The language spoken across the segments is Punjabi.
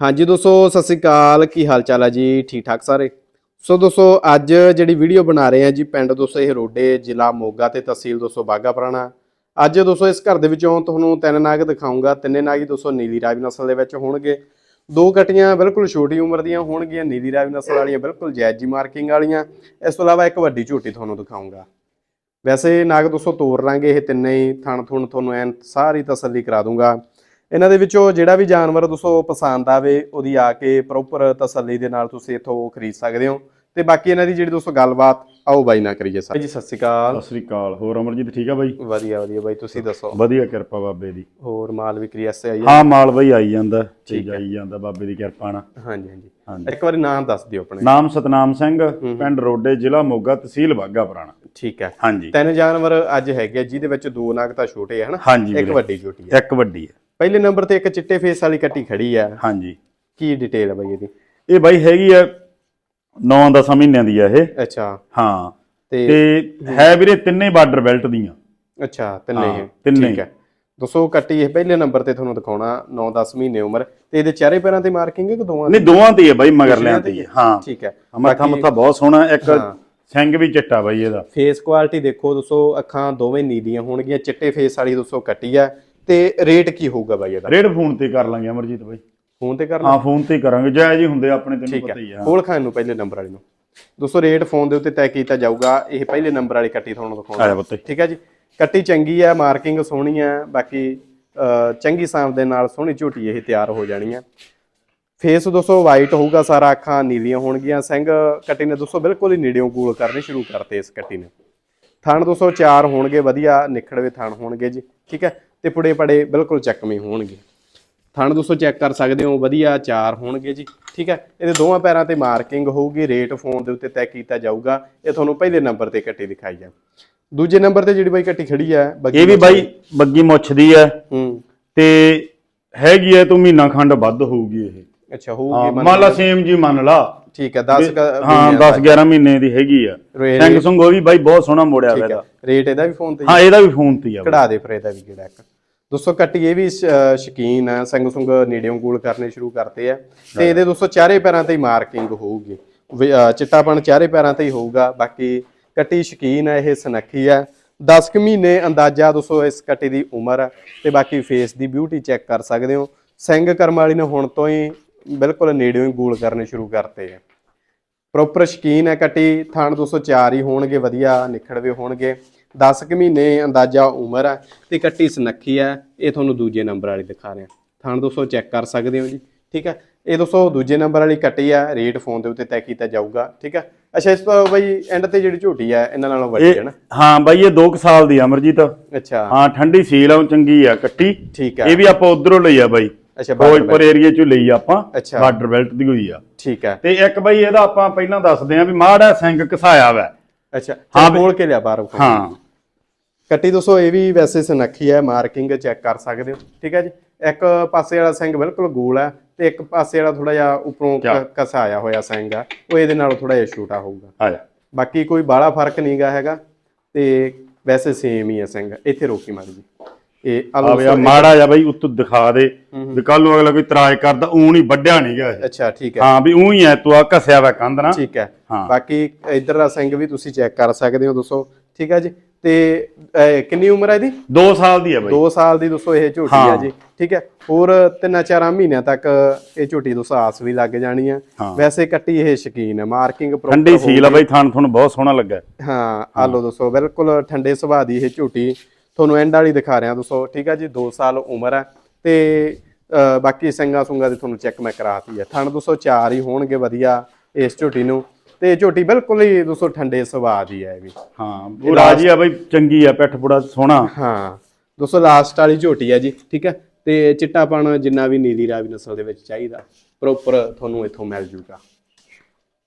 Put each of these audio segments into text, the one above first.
ਹਾਂਜੀ ਦੋਸਤੋ, ਸਤਿ ਸ੍ਰੀ ਅਕਾਲ। ਕੀ ਹਾਲ ਚਾਲ ਹੈ ਜੀ? ਠੀਕ ਠਾਕ ਸਾਰੇ? ਸੋ ਦੋਸਤੋ, ਅੱਜ ਜਿਹੜੀ ਵੀਡੀਓ ਬਣਾ ਰਹੇ ਆ ਜੀ ਪਿੰਡ ਦੋਸਤੋ, ਇਹ ਰੋਡੇ ਜ਼ਿਲ੍ਹਾ ਮੋਗਾ ਤੇ ਤਹਿਸੀਲ ਦੋਸਤੋ ਬਾਗਾ ਪੁਰਾਣਾ। ਅੱਜ ਦੋਸਤੋ, ਇਸ ਘਰ ਦੇ ਵਿੱਚੋਂ ਤੁਹਾਨੂੰ ਤਿੰਨ ਨਾਗ ਦਿਖਾਉਂਗਾ ਤਿੰਨੇ ਨਾਗ ਹੀ ਦੋਸਤੋ ਨੀਲੀ ਰਾਵੀ ਨਸਲ ਦੇ ਵਿੱਚ ਹੋਣਗੇ। ਦੋ ਕਟੀਆਂ ਬਿਲਕੁਲ ਛੋਟੀ ਉਮਰ ਦੀਆਂ ਹੋਣਗੀਆਂ, ਨੀਲੀ ਰਾਵੀ ਨਸਲ ਵਾਲੀਆਂ ਬਿਲਕੁਲ ਜੈਜੀ ਮਾਰਕਿੰਗ ਵਾਲੀਆਂ। ਇਸ ਤੋਂ ਇਲਾਵਾ ਇੱਕ ਵੱਡੀ ਝੋਟੀ ਤੁਹਾਨੂੰ ਦਿਖਾਉਂਗਾ ਵੈਸੇ ਨਾਗ ਦੋਸਤੋ ਤੋਰ ਲਾਂਗੇ, ਇਹ ਤਿੰਨੇ ਹੀ ਥਣ ਥੁਣ ਤੁਹਾਨੂੰ ਐਨ ਸਾਰੀ ਤਸੱਲੀ ਕਰਾ ਦੂੰਗਾ। ਇਹਨਾਂ ਦੇ ਵਿੱਚੋਂ ਜਿਹੜਾ ਵੀ ਜਾਨਵਰ ਦੋਸਤੋ ਪਸੰਦ ਆਵੇ ਉਹਦੀ ਆ ਕੇ ਪ੍ਰੋਪਰ ਤਸੱਲੀ ਦੇ ਨਾਲ ਤੁਸੀਂ ਇੱਥੋਂ ਖਰੀਦ ਸਕਦੇ ਹੋ। ਤੇ ਬਾਕੀ ਇਹਨਾਂ ਦੀ ਜਿਹੜੀ ਦੋਸਤੋ ਗੱਲਬਾਤ ਆਓ ਬਾਈ ਨਾ ਕਰੀਏ ਸਰ। ਜੀ ਸਤਿ ਸ਼੍ਰੀ ਅਕਾਲ। ਸਤਿ ਸ੍ਰੀ ਅਕਾਲ। ਹੋਰ ਅਮਰਜੀਤ ਠੀਕ ਆ ਬਾਈ? ਵਧੀਆ ਵਧੀਆ ਬਾਈ ਤੁਸੀਂ ਦੱਸੋ? ਵਧੀਆ ਕਿਰਪਾ ਬਾਬੇ ਦੀ। ਹੋਰ ਮਾਲ ਵਿਕਰੀ ਵਾਸਤੇ ਆਈ ਹੈ ਹਾਂ ਮਾਲ ਬਾਈ ਆਈ ਜਾਂਦਾ ਠੀਕ ਆਈ ਜਾਂਦਾ ਬਾਬੇ ਦੀ ਕਿਰਪਾ ਨਾਲ। ਹਾਂਜੀ ਹਾਂਜੀ। ਹਾਂਜੀ। ਇੱਕ ਵਾਰੀ ਨਾਮ ਦੱਸ ਦਿਓ ਆਪਣੇ। ਨਾਮ ਸਤਨਾਮ ਸਿੰਘ ਪਿੰਡ ਰੋਡੇ ਜ਼ਿਲ੍ਹਾ ਮੋਗਾ ਤਹਿਸੀਲ ਬਾਗਾ ਪੁਰਾਣਾ। ਠੀਕ ਹੈ। ਹਾਂਜੀ। ਤਿੰਨ ਜਾਨਵਰ ਅੱਜ ਹੈਗੇ ਆ, ਜਿਹਦੇ ਵਿੱਚ ਦੋ ਨਾਗ ਤਾਂ ਛੋਟੇ ਆ ਹਨਾ? ਹਾਂਜੀ ਇੱਕ ਵੀਰੇ। ਵੱਡੀ ਝੋਟੀ ਹੈ ਇੱਕ ਵੱਡੀ ਹੈ ਪਹਿਲੇ ਨੰਬਰ ਤੇ ਇੱਕ ਚਿੱਟੇ ਫੇਸ ਵਾਲੀ ਕੱਟੀ ਖੜੀ ਆ। ਹਾਂਜੀ। ਕੀ ਡਿਟੇਲ ਹੈ ਬਾਈ ਇਹਦੀ? ਇਹ ਬਾਈ ਹੈਗੀ ਆ 9-10 ਮਹੀਨਿਆਂ ਦੀ ਆ ਇਹ। ਅੱਛਾ। ਹਾਂ। ਤੇ ਹੈ ਵੀਰੇ ਤਿੰਨੇ ਬਾਰਡਰ ਬੈਲਟ ਦੀਆਂ। ਅੱਛਾ ਤਿੰਨੇ ਹਾਂ, ਹੀ ਤਿੰਨੇ ਠੀਕ ਹੈ। ਦੋਸਤੋ ਕੱਟੀ ਇਹ ਪਹਿਲੇ ਨੰਬਰ ਤੇ ਤੁਹਾਨੂੰ ਦਿਖਾਉਣਾ 9-10 ਮਹੀਨੇ ਉਮਰ। ਤੇ ਇਹਦੇ ਚਾਰੇ ਪੈਰਾਂ ਤੇ ਮਾਰਕਿੰਗ ਹੈ ਕਿ ਦੋਵਾਂ ਨਹੀਂ ਦੋਵਾਂ ਤੇ ਹੀ ਆ ਬਾਈ ਮਗਰਲਿਆਂ ਤੇ ਹੀ ਆ। ਹਾਂ। ਠੀਕ ਹੈ ਮੱਥਾ ਮੁੱਥਾ ਬਹੁਤ ਸੋਹਣਾ ਇੱਕ ਹਾਂ। ਸਿੰਘ ਵੀ ਚਿੱਟਾ ਬਾਈ ਇਹਦਾ। ਫੇਸ ਕੁਆਲਿਟੀ ਦੇਖੋ ਦੋਸਤੋ ਅੱਖਾਂ ਦੋਵੇਂ ਨੀਲੀਆਂ ਹੋਣਗੀਆਂ ਚਿੱਟੇ ਫੇਸ ਵਾਲੀ ਦੋਸਤੋ ਕੱਟੀ ਆ। ਤੇ ਰੇਟ ਕੀ ਹੋਊਗਾ ਬਾਈ ਇਹਦਾ? ਰੇਡ ਫੋਨ ਤੇ ਕਰ ਲਾਂਗੇ ਅਮਰਜੀਤ ਬਾਈ। ਫੋਨ ਤੇ ਕਰਨਾ ਹਾਂ ਫੋਨ ਤੇ ਹੀ ਕਰਾਂਗੇ। ਜਾਇਜ਼ ਹੀ ਹੁੰਦੇ ਆ ਆਪਣੇ ਤੈਨੂੰ ਠੀਕ ਪਤਾ ਹੀ ਹੈ ਆ। ਖੋਲ ਖਾਨ ਨੂੰ ਪਹਿਲੇ ਨੰਬਰ ਵਾਲੀ ਨੂੰ। ਦੋਸਤੋ ਰੇਟ ਫੋਨ ਦੇ ਉੱਤੇ ਤੈਅ ਕੀਤਾ ਜਾਊਗਾ। ਇਹ ਪਹਿਲੇ ਨੰਬਰ ਵਾਲੀ ਕੱਟੀ ਤੁਹਾਨੂੰ ਦਿਖਾਉਣਾ ਆ ਜਾ। ਪੁੱਤੇ ਠੀਕ ਹੈ ਜੀ? ਕੱਟੀ ਚੰਗੀ ਹੈ ਮਾਰਕਿੰਗ ਸੋਹਣੀ ਹੈ ਬਾਕੀ ਚੰਗੀ ਸਾਂਭ ਦੇ ਨਾਲ ਸੋਹਣੀ ਝੋਟੀ ਇਹ ਤਿਆਰ ਹੋ ਜਾਣੀ ਹੈ ਫੇਸ ਦੋਸਤੋ ਵਾਈਟ ਹੋਊਗਾ ਸਾਰਾ ਅੱਖਾਂ ਨੀਲੀਆਂ ਹੋਣਗੀਆਂ। ਸਿੰਘ ਕੱਟੀ ਨੇ ਦੋਸਤੋ ਬਿਲਕੁਲ ਹੀ ਨੇੜਿਓਂ ਗੂਲ ਕਰਨੇ ਸ਼ੁਰੂ ਕਰਤੇ ਇਸ ਕੱਟੀ ਨੇ। ਥਣ ਦੋਸਤੋ ਚਾਰ ਹੋਣਗੇ ਵਧੀਆ ਨਿਖੜਵੇ ਥਣ ਹੋਣਗੇ ਜੀ। ਠੀਕ ਹੈ ਤੇ ਪੁੜੇ ਪੜੇ ਬਿਲਕੁਲ ਚੱਕਵੇਂ ਹੋਣਗੇ। ਥਣ ਦੋਸਤੋ ਚੈੱਕ ਕਰ ਸਕਦੇ ਹੋ ਵਧੀਆ ਚਾਰ ਹੋਣਗੇ ਜੀ ਠੀਕ ਹੈ? ਇਹਦੇ ਦੋਵਾਂ ਪੈਰਾਂ ਤੇ ਮਾਰਕਿੰਗ ਹੋਊਗੀ ਰੇਟ ਫੋਨ ਦੇ ਉੱਤੇ ਤੈਅ ਕੀਤਾ ਜਾਊਗਾ। ਇਹ ਤੁਹਾਨੂੰ ਪਹਿਲੇ ਨੰਬਰ ਤੇ ਕੱਟੀ ਦਿਖਾਈ ਹੈ ਦੂਜੇ ਨੰਬਰ ਤੇ ਜਿਹੜੀ ਬਾਈ ਕੱਟੀ ਖੜੀ ਬੱਗੀ ਇਹ ਵੀ ਬਾਈ ਬੱਗੀ ਮੁੱਛ ਦੀ ਹੈ। ਹੂੰ। ਤੇ ਹੈਗੀ ਐ ਤੂੰ ਮਹੀਨਾ ਖੰਡ ਵੱਧ ਹੋਊਗੀ ਇਹ। ਅੱਛਾ ਹੋਊਗੀ ਮੰਨ- ਲਾ ਸੇਮ ਜੀ ਮੰਨ ਲਾ। ਠੀਕ ਹੈ 10 ਹਾਂ 10 11 ਮਹੀਨੇ ਦੀ ਹੈਗੀ ਆ। ਰੇਟ ਸਿੰਘ ਸੁੰਗ ਉਹ ਵੀ ਬਾਈ ਬਹੁਤ ਸੋਹਣਾ ਮੋੜਿਆ ਹੋਇਆ ਰੇਟ ਇਹਦਾ। ਵੀ ਫੋਨ ਤੇ ਹੀ ਇਹਦਾ ਵੀ ਫੋਨ ਤੇ ਆ। ਕਢਾ ਦੇ ਫਿਰ ਇਹਦਾ ਵੀ ਕਿਹੜਾ ਇੱਕ। ਦੋਸਤੋ ਕੱਟੀ ਇਹ ਵੀ ਸ਼- ਸ਼ਕੀਨ ਹੈ ਸੰਗ ਸੁੰਗ ਨੇੜਿਓਂ ਗੂਲ ਕਰਨੇ ਸ਼ੁਰੂ ਕਰਤੇ ਆ। ਤੇ ਇਹਦੇ ਦੋਸਤੋ ਚਾਰੇ ਪੈਰਾਂ ਤੇ ਹੀ ਮਾਰਕਿੰਗ ਹੋਊਗੀ। ਵੀ, ਚਿੱਟਾਪਣ ਚਾਰੇ ਪੈਰਾਂ ਤੇ ਹੀ ਹੋਊਗਾ। ਬਾਕੀ ਕੱਟੀ ਸ਼ਕੀਨ ਹੈ ਇਹ ਸਨੱਖੀ ਹੈ 10 ਕੁ ਮਹੀਨੇ ਅੰਦਾਜ਼ਾ ਦੋਸਤੋ ਇਸ ਕੱਟੀ ਦੀ ਉਮਰ ਹੈ ਤੇ ਬਾਕੀ ਫੇਸ ਦੀ ਬਿਊਟੀ ਚੈੱਕ ਕਰ ਸਕਦੇ ਹੋ। ਸਿੰਘ ਕਰਮ ਵਾਲੀ ਨੇ ਹੁਣ ਤੋਂ ਹੀ ਬਿਲਕੁਲ ਨੇੜਿਓਂ ਹੀ ਗੂਲ ਕਰਨੇ ਸ਼ੁਰੂ ਕਰਤੇ ਆ। ਪ੍ਰੋਪਰ ਸ਼ਕੀਨ ਹੈ ਕੱਟੀ। ਥਾਣ 204 ਹੀ ਹੋਣਗੇ ਵਧੀਆ ਨਿਖੜਵੇ ਹੋਣਗੇ। 10 ਕੁ ਮਹੀਨੇ ਅੰਦਾਜ਼ਾ ਉਮਰ ਹੈ ਤੇ ਕੱਟੀ ਸਨੱਖੀ ਹੈ ਇਹ ਤੁਹਾਨੂੰ ਦੂਜੇ ਨੰਬਰ ਵਾਲੀ ਦਿਖਾ ਰਿਹਾ ਥਾਣ 200 ਚੈੱਕ ਕਰ ਸਕਦੇ ਹੋ ਜੀ ਠੀਕ ਹੈ? ਇਹ ਦੋਸਤੋ ਦੂਜੇ ਨੰਬਰ ਵਾਲੀ ਕੱਟੀ ਹੈ ਰੇਟ ਫੋਨ ਦੇ ਉੱਤੇ ਤੈਅ ਕੀਤਾ ਜਾਊਗਾ ਠੀਕ ਹੈ? ਅੱਛਾ ਇਸ ਤੋਂ ਬਈ ਐਂਡ ਤੇ ਜਿਹੜੀ ਝੋਟੀ ਹੈ ਇਹਨਾਂ ਨਾਲੋਂ ਵੱਡੀ ਹੈ ਨਾ? ਹਾਂ ਬਾਈ ਇਹ 2 ਸਾਲ ਦੀ ਆ ਅਮਰਜੀਤ। ਅੱਛਾ। ਹਾਂ ਠੰਡੀ ਸੀਲ ਆ ਚੰਗੀ ਆ ਕੱਟੀ। ਠੀਕ ਹੈ। ਇਹ ਵੀ ਆਪਾਂ ਉਧਰੋਂ ਲਈ ਆ ਬਾਈ। ਅੱਛਾ ਫਿਰੋਜ਼ਪੁਰ ਏਰੀਏ ਚੋਂ ਲਈ ਆ ਆਪਾਂ। ਬਾਰਡਰ ਬੈਲਟ ਦੀ ਹੋਈ ਆ। ਠੀਕ ਹੈ। ਤੇ ਇੱਕ ਬਾਈ ਇਹਦਾ ਆਪਾਂ ਪਹਿਲਾਂ ਦੱਸਦੇ ਆ ਵੀ ਮਾੜਾ ਸਿੰਘ ਘਸਾਇਆ ਵਾ। ਅੱਛਾ ਹਾਂ ਖੋਲ ਕੇ ਲਿਆ ਬਾਹਰ। ਹਾਂ। ਕੱਟੀ ਦੋਸਤੋ ਇਹ ਵੀ ਵੈਸੇ ਸਨੱਖੀ ਹੈ ਮਾਰਕਿੰਗ ਚੈੱਕ ਕਰ ਸਕਦੇ ਹੋ। ਠੀਕ ਹੈ ਜੀ? ਇੱਕ ਪਾਸੇ ਵਾਲਾ ਸਿੰਘ ਬਿਲਕੁਲ ਗੋਲ ਹੈ ਤੇ ਇੱਕ ਪਾਸੇ ਵਾਲਾ ਥੋੜਾ ਜਿਹਾ ਉੱਪਰੋਂ ਕ- ਘਸਾਇਆ ਹੋਇਆ ਸਿੰਘ ਆ ਉਹ ਇਹਦੇ ਨਾਲੋਂ ਥੋੜਾ ਜਿਹਾ ਛੋਟਾ ਹੋਊਗਾ। ਜਾ। ਬਾਕੀ ਕੋਈ ਬਾਹਲਾ ਫ਼ਰਕ ਨਹੀਂਗਾ ਹੈਗਾ ਤੇ ਵੈਸੇ ਸੇਮ ਹੀ ਹੈ ਸਿੰਘ। ਇੱਥੇ ਰੋਕੀ ਮਾਰੀ ਜੀ। ਇਹ ਆਹ ਆ ਲਓ ਵੀ ਆ ਮਾੜਾ ਜਾ ਬਾਈ ਉੱਤੋਂ ਦਿਖਾ ਦੇ। ਵੀ ਕੱਲ ਨੂੰ ਅਗਲਾ ਕੋਈ ਇਤਰਾਜ਼ ਕਰਦਾ ਊਂ ਨਹੀਂ ਵੱਡਿਆ ਨਹੀਂ ਗਿਆ ਇਹ। ਅੱਛਾ ਠੀਕ ਹੈ। ਹਾਂ ਵੀ ਊਂ ਹੀ ਐ ਤੂੰ ਆ ਘਸਿਆ ਵਾ ਕੰਧ ਨਾ ਠੀਕ ਹੈ। ਹਾਂ। ਬਾਕੀ ਇਧਰ ਦਾ ਸਿੰਘ ਵੀ ਤੁਸੀਂ ਚੈੱਕ ਕਰ ਸਕਦੇ ਹੋ ਦੋਸਤੋ ਠੀਕ ਹੈ ਜੀ। ਤੇ ਕਿੰਨੀ ਉਮਰ ਹੈ ਇਹਦੀ? 2 ਸਾਲ ਦੀ ਆ ਬਾਈ। 2 ਸਾਲ ਦੀ ਦੋਸਤੋ ਇਹ ਝੋਟੀ ਆ ਜੀ। ਠੀਕ ਹੈ। ਹੋਰ ਤਿੰਨਾਂ ਚਾਰਾਂ ਮਹੀਨਿਆਂ ਤੱਕ ਇਹ ਝੋਟੀ ਦੋਸਤੋ ਆਸ ਵੀ ਲੱਗ ਜਾਣੀ ਆ। ਹਾਂ। ਵੈਸੇ ਕੱਟੀ ਇਹ ਸ਼ਕੀਨ ਹੈ ਮਾਰਕਿੰਗ ਠੰਡੀ ਸੀਲ ਆ ਬਾਈ ਥਣ ਤੁਹਾਨੂੰ ਬਹੁਤ ਸੋਹਣਾ ਲੱਗਾ। ਹਾਂ ਆ ਲਓ ਦੋਸਤੋ ਬਿਲਕੁਲ ਠੰਡੇ ਸੁਭਾਅ ਦੀ ਇਹ ਝੋਟੀ। ਤੁਹਾਨੂੰ ਐਂਡ ਵਾਲੀ ਦਿਖਾ ਰਿਹਾ ਦੋਸਤੋ ਠੀਕ ਹੈ ਜੀ 2 ਸਾਲ ਉਮਰ ਹੈ ਤੇ ਬਾਕੀ ਸਿੰਘਾਂ ਸੁੰਗਾ ਦੀ ਤੁਹਾਨੂੰ ਚੈੱਕ ਮੈਂ ਕਰਾਤੀ ਹੈ ਥਣ ਦੋਸਤੋ ਚਾਰ ਹੀ ਹੋਣਗੇ ਵਧੀਆ ਇਸ ਝੋਟੀ ਨੂੰ। ਤੇ ਝੋਟੀ ਬਿਲਕੁਲ ਹੀ ਦੋਸਤੋ ਠੰਡੇ ਸੁਭਾਅ ਦੀ ਹੈ ਇਹ ਵੀ। ਹਾਂ ਉਹ ਰਾਜੀ ਆ ਬਾਈ ਚੰਗੀ ਆ ਪਿੱਠ ਪੁੜਾ ਸੋਹਣਾ। ਹਾਂ ਦੋਸਤੋ ਲਾਸਟ ਵਾਲੀ ਝੋਟੀ ਹੈ ਜੀ ਠੀਕ ਹੈ ਤੇ ਚਿੱਟਾਪਣ ਜਿੰਨਾ ਵੀ ਨੀਲੀ ਰਾਵੀ ਨਸਲ ਦੇ ਵਿੱਚ ਚਾਹੀਦਾ ਪ੍ਰੋਪਰ ਤੁਹਾਨੂੰ ਇੱਥੋਂ ਮਿਲ ਜੂਗਾ।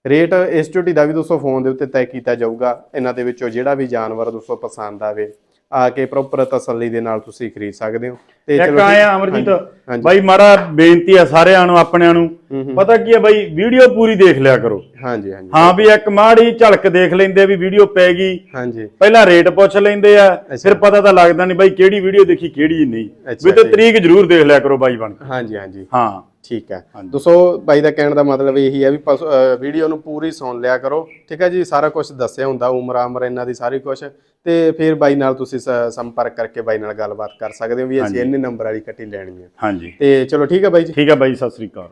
ਰੇਟ ਇਸ ਝੋਟੀ ਦਾ ਵੀ ਦੋਸਤੋ ਫੋਨ ਦੇ ਉੱਤੇ ਤੈਅ ਕੀਤਾ ਜਾਊਗਾ। ਇਹਨਾਂ ਦੇ ਵਿੱਚੋਂ ਜਿਹੜਾ ਵੀ ਜਾਨਵਰ ਦੋਸਤੋ ਪਸੰਦ ਆਵੇ ਆ ਕੇ ਪ੍ਰੋਪਰ ਤਸੱਲੀ ਦੇ ਨਾਲ ਤੁਸੀਂ ਖਰੀਦ ਸਕਦੇ ਹੋ। ਤੇ ਇੱਕ ਆਇਆ ਅਮਰਜੀਤ। ਬਾਈ ਮਾੜਾ ਬੇਨਤੀ ਆ ਸਾਰਿਆਂ ਨੂੰ ਆਪਣਿਆਂ ਨੂੰ। ਪਤਾ ਕੀ ਆ ਬਾਈ ਵੀਡੀਓ ਪੂਰੀ ਦੇਖ ਲਿਆ ਕਰੋ। ਹਾਂਜੀ ਹਾਂਜੀ। ਹਾਂ ਵੀ ਇੱਕ ਮਾੜੀ ਝਲਕ ਦੇਖ ਲੈਂਦੇ ਵੀ ਵੀਡੀਓ ਪੈ ਗਈ। ਹਾਂਜੀ। ਪਹਿਲਾਂ ਰੇਟ ਪੁੱਛ ਲੈਂਦੇ ਆ ਫਿਰ ਪਤਾ ਤਾਂ ਲੱਗਦਾ ਨਹੀਂ ਬਾਈ ਕਿਹੜੀ ਵੀਡੀਓ ਦੇਖੀ ਕਿਹੜੀ ਨਹੀਂ। ਵੀ ਤੇ ਤਰੀਕ ਜ਼ਰੂਰ ਦੇਖ ਲਿਆ ਕਰੋ ਬਾਈ ਬਣ ਕੇ। ਹਾਂਜੀ ਹਾਂਜੀ। ਹਾਂ। ਠੀਕ ਹੈ। ਦੋਸਤੋ ਬਾਈ ਦਾ ਕਹਿਣ ਦਾ ਮਤਲਬ ਇਹੀ ਹੈ ਵੀ ਵੀਡੀਓ ਨੂੰ ਪੂਰੀ ਸੁਣ ਲਿਆ ਕਰੋ ਠੀਕ ਹੈ ਜੀ ਸਾਰਾ ਕੁਝ ਦੱਸਿਆ ਹੁੰਦਾ ਉਮਰ ਆਮਰ ਇਹਨਾਂ ਦੀ ਸਾਰੀ ਕੁਝ ਤੇ ਫਿਰ ਬਾਈ ਨਾਲ ਤੁਸੀਂ ਸੰਪਰਕ ਕਰਕੇ ਬਾਈ ਨਾਲ ਗੱਲਬਾਤ ਕਰ ਸਕਦੇ ਹੋ ਵੀ ਅਸੀਂ ਇੰਨੇ ਨੰਬਰ ਵਾਲੀ ਕੱਟੀ ਲੈਣੀ ਹੈ। ਹਾਂਜੀ। ਤੇ ਚਲੋ ਠੀਕ ਹੈ ਬਾਈ ਜੀ। ਠੀਕ ਹੈ ਬਾਈ ਸਤਿ ਸ੍ਰੀ ਅਕਾਲ।